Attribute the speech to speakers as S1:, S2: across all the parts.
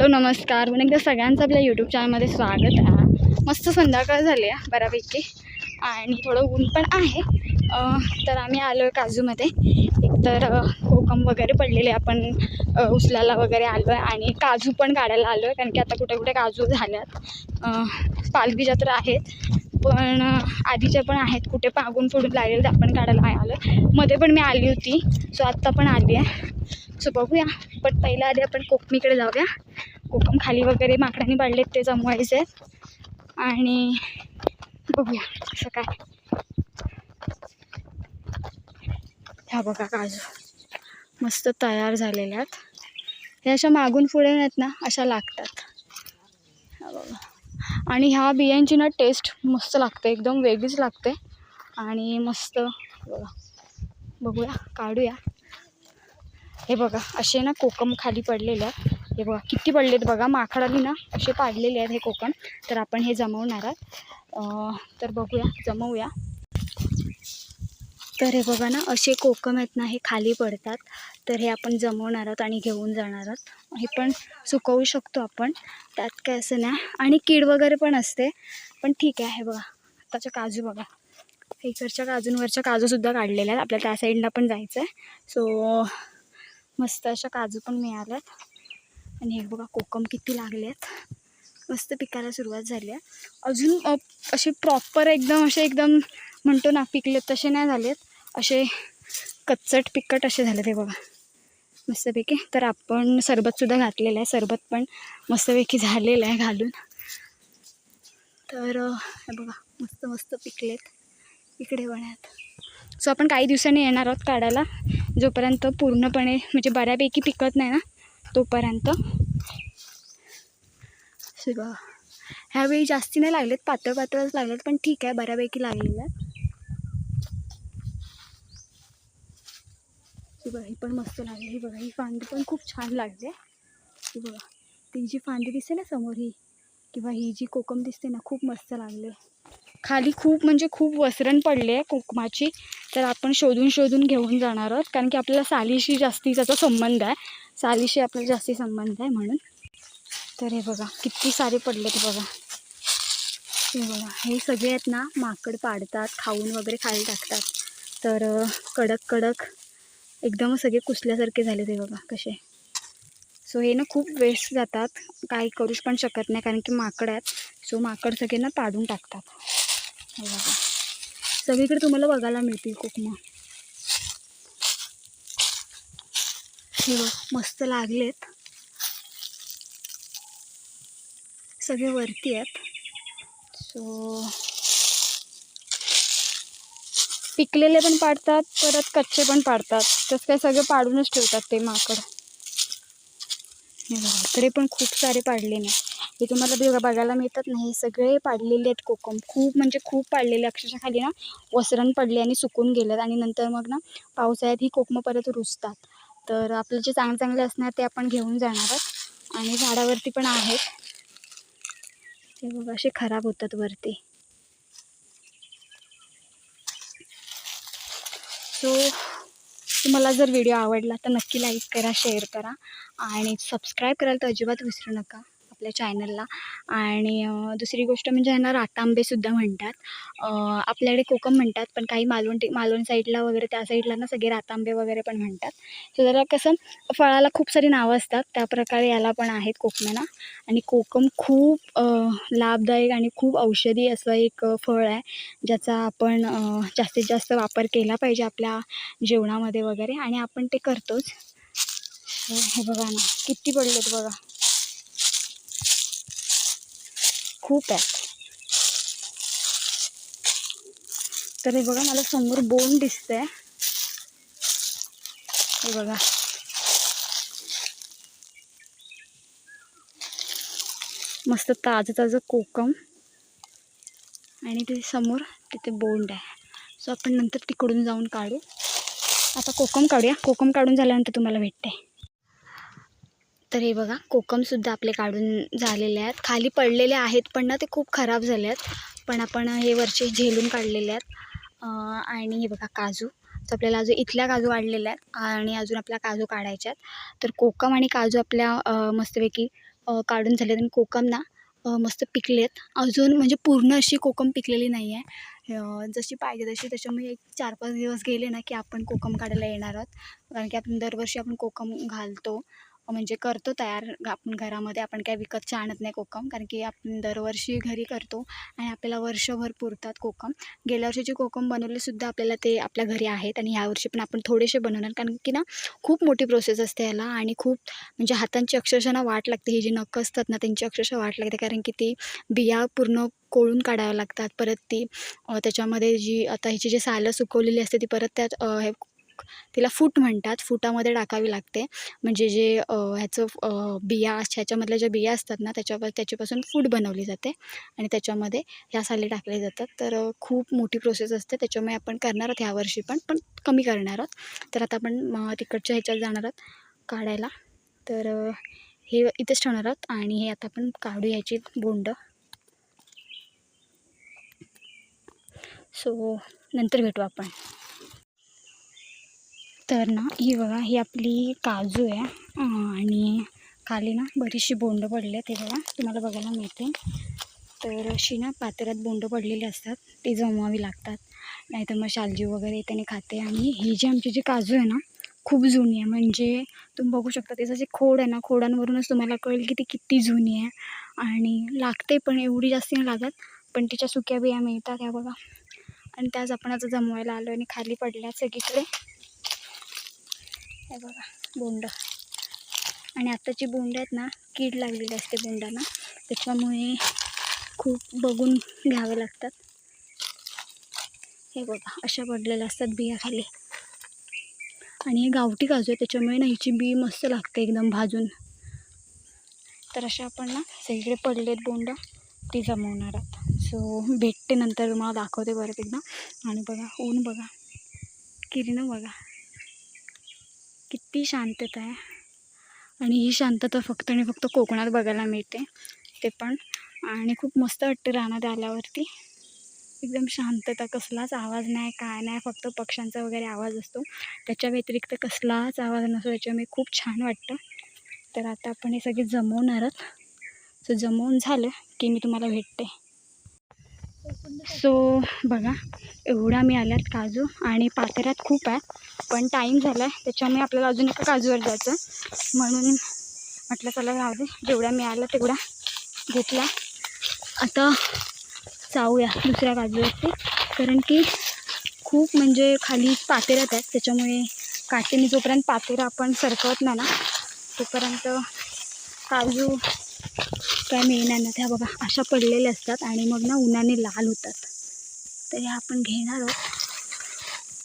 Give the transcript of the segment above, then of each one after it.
S1: Hello नमस्कार. पुन्हा एकदा सगळ्यांचं आपल्या यूट्यूब चॅनलमध्ये स्वागत आहे. मस्त संध्याकाळ झाली आहे बऱ्यापैकी. आणि थोडं ऊन पण आहे. तर आम्ही आलो आहे काजूमध्ये. एकतर कोकम वगैरे पडलेले आपण उचलायला वगैरे आलो आहे. आणि काजू पण काढायला आलो आहे. कारण की आता कुठे कुठे काजू झाल्यात. अं, तर आहेत. पण आधीच्या पण आहेत. कुठे पागून फोडून लागलेले ते आपण काढायला आलो आहे. मध्ये पण मी आली होती. सो आत्ता पण आली आहे. सो बघूया. पण पहिल्या आधी आपण कोकमीकडे जाऊया. कोकम खाली वगैरे माकडांनी पाडलेत ते जमवायचे. आहेत आणि बघूया कसं काय. ह्या बघा काजू. मस्त तयार झालेल्या आहेत. ह्या अशा मागून पुढे आहेत ना अशा लागतात. ह्या बघा. आणि ह्या बियांची ना टेस्ट मस्त लागते एकदम वेगळीच लागते. आणि मस्त बघा. बघूया काढूया. हे बघा असे ना कोकम खाली पडलेले आहेत. हे बघा किती पडलेत बघा माकडाने ना असे पाडलेले आहेत हे कोकम. तर आपण हे जमवणार आहात. तर बघूया जमवूया. तर हे बघा ना असे कोकम आहेत ना हे खाली पडतात. तर हे आपण जमवणार आहोत आणि घेऊन जाणार आहोत. हे पण सुकवू शकतो आपण. त्यात काय असं नाही. आणि कीड वगैरे पण असते. पण ठीक आहे हे बघा. आताच्या काजू बघा. इकडच्या काजूंवरच्या काजूसुद्धा काढलेल्या आहेत. आपल्याला त्या साईडला पण जायचं आहे सो मस्त अशा काजू पण मिळाल्यात. आणि हे बघा कोकम किती लागले आहेत मस्त पिकायला सुरुवात झाली आहे. अजून असे प्रॉपर एकदम असे एकदम म्हणतो ना पिकलेत तसे नाही झालेत. असे कच्चट पिकट असे झाले ते बघा. मस्तपैकी. तर आपण सरबतसुद्धा घातलेलं आहे. सरबत पण मस्तपैकी झालेलं आहे घालून. तर हे बघा मस्त मस्त पिकलेत. इकडे पण आहेत सो आपण काही दिवसांनी येणार आहोत काढायला. जोपर्यंत पूर्णपणे म्हणजे बऱ्यापैकी पिकत नाही ना तोपर्यंत. हे बघा ह्यावेळी जास्ती नाही लागलेत पातळ पातळच लागलेत पण ठीक आहे बऱ्यापैकी लागलेलं आहे ही बघा ही पण मस्त लागली. ही बघा ही फांदी पण खूप छान लागले आहे. ही बघा ती जी फांदी दिसते ना समोर ही किंवा ही जी कोकम दिसते ना खूप मस्त लागले खाली खूप म्हणजे खूप वसरण पडले आहे कोकमाची तर आपण शोधून शोधून घेऊन जाणार आहोत. कारण की आपल्याला सालीशी जास्ती त्याचा संबंध आहे. सालीशी आपल्याला जास्ती संबंध आहे म्हणून. तर हे बघा किती सारे पडले ते बघा. हे बघा हे सगळे आहेत ना माकड पाडतात खाऊन वगैरे खाली टाकतात. तर कडक कडक एकदम सगळे कुसल्यासारखे झाले ते बघा कसे. सो हे ना खूप वेस्ट जातात. काही करूच पण शकत नाही कारण की माकड आहेत. सो माकड सगळे ना पाडून टाकतात. हे बघा. सगळीकडे तुम्हाला बघायला मिळतील कोकमा. हे बघ मस्त लागलेत. सगळे वरती आहेत. सो पिकलेले पण पाडतात परत कच्चे पण पाडतात. तसं काय सगळे पाडूनच ठेवतात ते माकड. इकडे पण खूप सारे पाडले नाही हे तुम्हाला बघा बघायला मिळतात नाही हे सगळे पाडलेले आहेत कोकम. खूप म्हणजे खूप पाडलेले अक्षरशः खाली ना वसरण पडले आणि सुकून गेलेत. आणि नंतर मग ना पावसाळ्यात ही कोकमं परत रुजतात. तर आपले जे चांगले चांगले असणार ते आपण घेऊन जाणार आहोत. आणि झाडावरती पण आहेत. ते बघा असे खराब होतात वरती. सो तुम्हाला जर व्हिडिओ आवडला तर नक्की लाईक करा शेअर करा आणि सबस्क्राईब करायला तर अजिबात विसरू नका. आपल्या चॅनलला आणि दुसरी गोष्ट म्हणजे ह्यांना रातांबेसुद्धा म्हणतात. आपल्याकडे कोकम म्हणतात पण काही मालवण मालवण साईडला वगैरे त्या साईडला ना सगळे रातांबे वगैरे पण म्हणतात. सो जरा कसं फळाला खूप सारी नावं असतात त्या प्रकारे याला पण आहेत कोकमाला. आणि कोकम खूप लाभदायक आणि खूप औषधी असं एक फळ आहे ज्याचा आपण जास्तीत जास्त वापर केला पाहिजे आपल्या जेवणामध्ये वगैरे. आणि आपण ते करतोच. हे बघा ना किती पडलेत बघा. खूप आहे. तर हे बघा मला समोर बोन दिसतंय. हे बघा. मस्त ताजं ताजं कोकम. आणि ते समोर तिथे बोंड आहे. सो आपण नंतर तिकडून जाऊन काढू. आता कोकम काढूया. कोकम काढून झाल्यानंतर तुम्हाला भेटते. तर हे बघा कोकमसुद्धा आपले काढून झालेले आहेत. खाली पडलेले आहेत पण ना ते खूप खराब झाले आहेत. पण आपण हे वरचे झेलून काढलेले आहेत. आणि हे बघा काजू. तर आपल्याला अजून इथल्या काजू काढलेल्या आहेत आणि अजून आपल्या काजू काढायच्या आहेत. तर कोकम आणि काजू आपल्या मस्तपैकी काढून झाले आणि कोकम ना मस्त पिकलेत. अजून म्हणजे पूर्ण अशी कोकम पिकलेली नाही आहे जशी पाहिजे तशी. त्याच्यामुळे एक चार पाच दिवस गेले ना की आपण कोकम काढायला येणार आहोत. कारण की आपण दरवर्षी आपण कोकम घालतो. म्हणजे करतो तयार आपण घरामध्ये. आपण काय विकतचे आणत नाही कोकम कारण की आपण दरवर्षी घरी करतो आणि आपल्याला वर्षभर पुरतात कोकम. गेल्या वर्षी जे कोकम बनवलेसुद्धा आपल्याला ते आपल्या घरी आहेत आणि ह्यावर्षी पण आपण थोडेसे बनवणार कारण की ना खूप मोठी प्रोसेस असते याला आणि खूप म्हणजे हातांची अक्षरशः ना वाट लागते. ही जी नखं असतात ना त्यांची अक्षरशः वाट लागते कारण की ती बिया पूर्ण कोळून काढाव्या लागतात. परत ती त्याच्यामध्ये जी आता ह्याची जी सालं सुकवलेली असते ती परत त्यात तिला फूट म्हणतात. फुटामध्ये टाकावी लागते. म्हणजे जे ह्याचं बिया ह्याच्यामधल्या ज्या बिया असतात ना त्याच्यावर त्याच्यापासून फूट बनवली जाते. आणि त्याच्यामध्ये ह्या साली टाकले जातात. तर खूप मोठी प्रोसेस असते. त्याच्यामुळे आपण करणार आहोत ह्यावर्षी पण पण कमी करणार आहोत. तर आता आपण तिकडच्या ह्याच्यात जाणार आहोत काढायला. तर हे इथेच ठेवणार आहोत आणि हे आता आपण काढू ह्याची बोंड. सो नंतर भेटू आपण. तर ना ही बघा ही आपली काजू आहे. आणि खाली ना बरीचशी बोंड पडले आहेत. ते बघा तुम्हाला बघायला मिळते. तर अशी ना पातेल्यात बोंड पडलेली असतात. ती जमवावी लागतात. नाहीतर मग शालजी वगैरे त्याने खाते. आणि ही जी आमची जी काजू आहे ना खूप जुनी आहे. म्हणजे तुम्ही बघू शकता त्याचं जे खोड आहे ना खोडांवरूनच तुम्हाला कळेल की ती किती जुनी आहे. आणि लागते पण एवढी जास्त नाही लागत पण तिच्या सुक्या बिया मिळतात. ह्या बघा. आणि त्याच आपण आता जमवायला आलो आणि खाली पडल्या सगळीकडे. हे बघा बोंड. आणि आत्ताची बोंड आहेत ना कीड लागलेली असते बोंडांना. त्याच्यामुळे खूप बघून घ्यावे लागतात. हे बघा अशा पडलेल्या असतात बिया खाली आणि हे गावठी काजू आहे त्याच्यामुळे ना हिची बी मस्त लागते एकदम भाजून. तर अशा आपण ना सगळीकडे पडलेत बोंड ती जमवणार आहोत. सो भेटते नंतर तुम्हाला दाखवते परत एकदा. आणि बघा ऊन बघा. किरण बघा. किती शांतता आहे. आणि ही शांतता फक्त आणि फक्त कोकणात बघायला मिळते. ते पण. आणि खूप मस्त वाटते रानात आल्यावरती. एकदम शांतता. कसलाच आवाज नाही काय नाही. फक्त पक्ष्यांचा वगैरे आवाज असतो. त्याच्या व्यतिरिक्त कसलाच आवाज नसतो. त्याच्यामुळे खूप छान वाटतं. तर आता आपण हे सगळे जमवणार आहोत. सो जमवून झालं की मी तुम्हाला भेटते. सो बघा एवढा मी काजू आणि पातेऱ्यात खूप आहे पण टाईम झाला आहे त्याच्यामुळे आपल्याला अजून एका काजूवर जायचं म्हणून म्हटलं चला राहू दे जेवढ्या मिळाल्या तेवढा घेतला आता जाऊया दुसऱ्या काजूवरती कारण की खूप म्हणजे खाली पातेऱ्यात आहेत त्याच्यामुळे काटेने जोपर्यंत पातेरं आपण सरकवत नाही ना तोपर्यंत काजू काय मिळणार नाही. त्या बघा अशा पडलेल्या असतात आणि मग ना उन्हाने लाल होतात. तर हे आपण घेणार आहोत.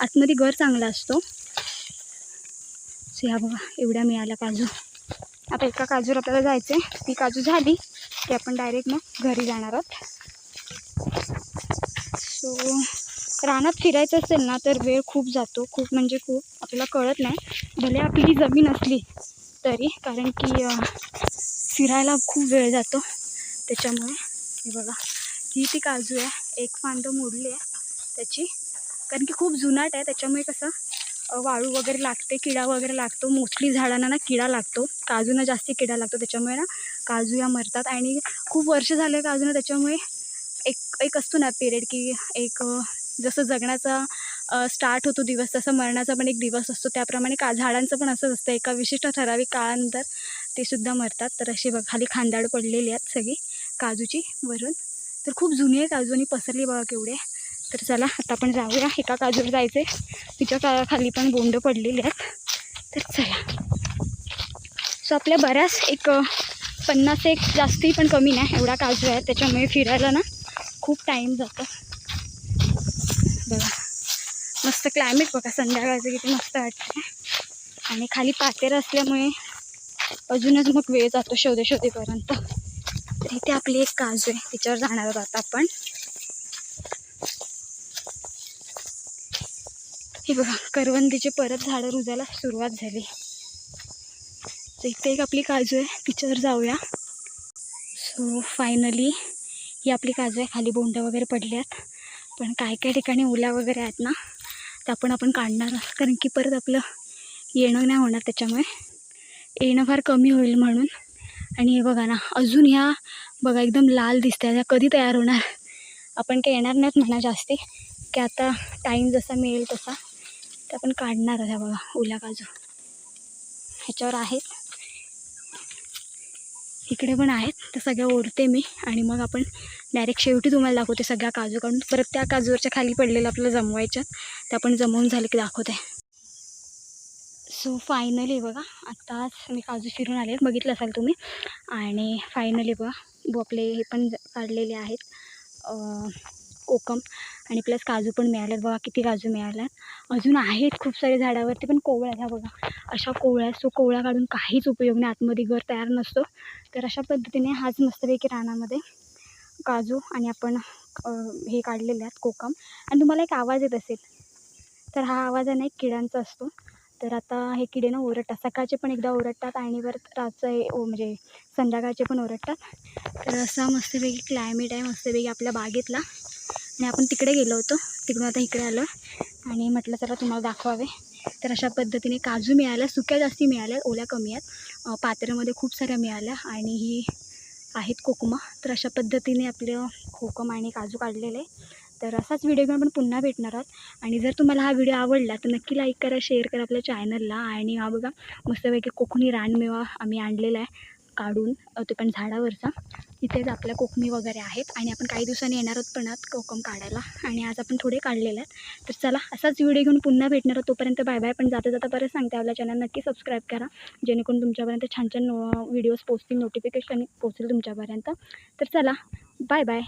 S1: आतमध्ये घर चांगला असतो. सो ह्या बघा एवढ्या मिळाल्या काजू. आता एका काजूवर आपल्याला जायचं आहे ती काजू झाली की आपण डायरेक्ट मग घरी जाणार आहोत. सो रानात फिरायचं असेल ना तर वेळ खूप जातो. खूप म्हणजे खूप आपल्याला कळत नाही. भले आपली जमीन असली तरी कारण की फिरायला खूप वेळ जातो. त्याच्यामुळे हे बघा ही ती काजू आहे. एक फांद मोडली आहे त्याची. कारण की खूप जुनाट आहे. त्याच्यामुळे कसं वाळू वगैरे लागते किडा वगैरे लागतो. मोस्टली झाडांना ना किडा लागतो. काजूंना जास्त किडा लागतो. त्याच्यामुळे ना काजू या मरतात. आणि खूप वर्ष झाले काजूना. त्याच्यामुळे एक एक असतो ना पिरियड की एक जसं जगण्याचा स्टार्ट होतो दिवस तसा मरणाचा पण एक दिवस असतो. त्याप्रमाणे का झाडांचं पण असंच असतं. एका विशिष्ट ठराविक काळानंतर ते सुद्धा मरतात. तर अशी बघ खाली खांदाड पडलेली आहेत सगळी काजूची वरून. तर खूप जुनी आहे काजू आणि पसरली बघा केवढे तर चला आता आपण जाऊया. एका काजूवर जायचं आहे तिच्या का खाली पण बोंड पडलेली आहेत. तर चला. सो आपल्या बऱ्याच एक पन्नास एक जास्ती पण कमी नाही एवढा काजू आहे. त्याच्यामुळे फिरायला ना खूप टाईम जातो. बघा. मस्त क्लायमेट बघा. संध्याकाळचं किती मस्त वाटतं आणि खाली पातेर असल्यामुळे अजूनच मग वेळ जातो शोधे शोधेपर्यंत तर इथे आपली एक काजू आहे तिच्यावर जाणार आहोत आता आपण. हे बघा करवंदीचे परत झाडं रुजायला सुरुवात झाली. तर इथे एक आपली काजू आहे तिच्यावर जाऊया. सो फायनली ही आपली काजू आहे खाली बोंड वगैरे पडल्यात. पण काय काय ठिकाणी ओल्या वगैरे आहेत ना त्या पण आपण काढणार कारण की परत आपलं येणं नाही होणार त्याच्यामुळे. येणं फार कमी होईल म्हणून. आणि हे बघा ना अजून ह्या बघा एकदम लाल दिसत्या ह्या कधी तयार होणार? आपण काही येणार नाहीत म्हणा जास्ती. की आता टाईम जसा मिळेल तसा. ते आपण काढणार ह्या बघा ओल्या काजू ह्याच्यावर आहेत. इकडे पण आहेत. तर सगळ्या ओढते मी. आणि मग आपण डायरेक्ट शेवटी तुम्हाला दाखवते सगळ्या काजू काढून. परत त्या काजूवरच्या खाली पडलेलं आपल्याला जमवायच्यात त्या आपण जमवून झाले की दाखवते. सो फायनली बघा आत्ताच मी काजू फिरून आले. बघितलं असाल तुम्ही. आणि फायनली बघा ब आपले हे पण ज- काढलेले आहेत. कोकम. आणि प्लस काजू पण मिळालेत. बघा किती काजू मिळाल्यात. अजून आहेत खूप सारे झाडावरती पण कोवळ्या ह्या बघा. अशा कोवळ्या सो कोवळ्या काढून काहीच उपयोग नाही. आतमध्ये घर तयार नसतो. तर अशा पद्धतीने हाच मस्तपैकी रानामध्ये काजू आणि आपण हे काढलेले आहेत कोकम. आणि तुम्हाला एक आवाज येत असेल. तर हा आवाज आहे ना एक किड्यांचा असतो. तर आता हे किडे ना ओरडतात. सकाळचे पण एकदा ओरडतात आणि परत रातचं हे ओ म्हणजे संध्याकाळचे पण ओरडतात. तर असा मस्तपैकी क्लायमेट आहे मस्तपैकी आपल्या बागेतला. आणि आपण तिकडे गेलो होतो. तिकडून आता इकडे आलो. आणि म्हटलं चला तुम्हाला दाखवावे. तर अशा पद्धतीने काजू मिळाल्या सुक्या जास्ती मिळाल्या ओल्या कमी आहेत. पात्र्यामध्ये खूप साऱ्या मिळाल्या आणि ही आहेत कोकमा. तर अशा पद्धतीने आपलं कोकम आणि काजू काढलेले आहे. तर असाच व्हिडिओ घेऊन आपण पुन्हा भेटणार आहोत. आणि जर तुम्हाला हा व्हिडिओ आवडला तर नक्की लाईक करा शेअर करा आपल्या चॅनलला आणि हा बघा मस्तपैकी कोकणी रानमेवा आम्ही आणलेला आहे काढून. तो ते पण झाडावरचा. इथेच आपल्या कोकमी वगैरे आहेत. आणि आपण काही दिवसांनी येणार आहोत पण कोकम काढायला. आणि आज आपण थोडे काढलेले आहेत. तर चला असाच व्हिडिओ घेऊन पुन्हा भेटणार आहोत तोपर्यंत बाय बाय पण जाता जाता परत सांगते आपल्या चॅनल नक्की सबस्क्राईब करा. जेणेकरून तुमच्यापर्यंत छान छान व्हिडिओज पोचतील नोटिफिकेशन पोचतील तुमच्यापर्यंत. तर चला बाय बाय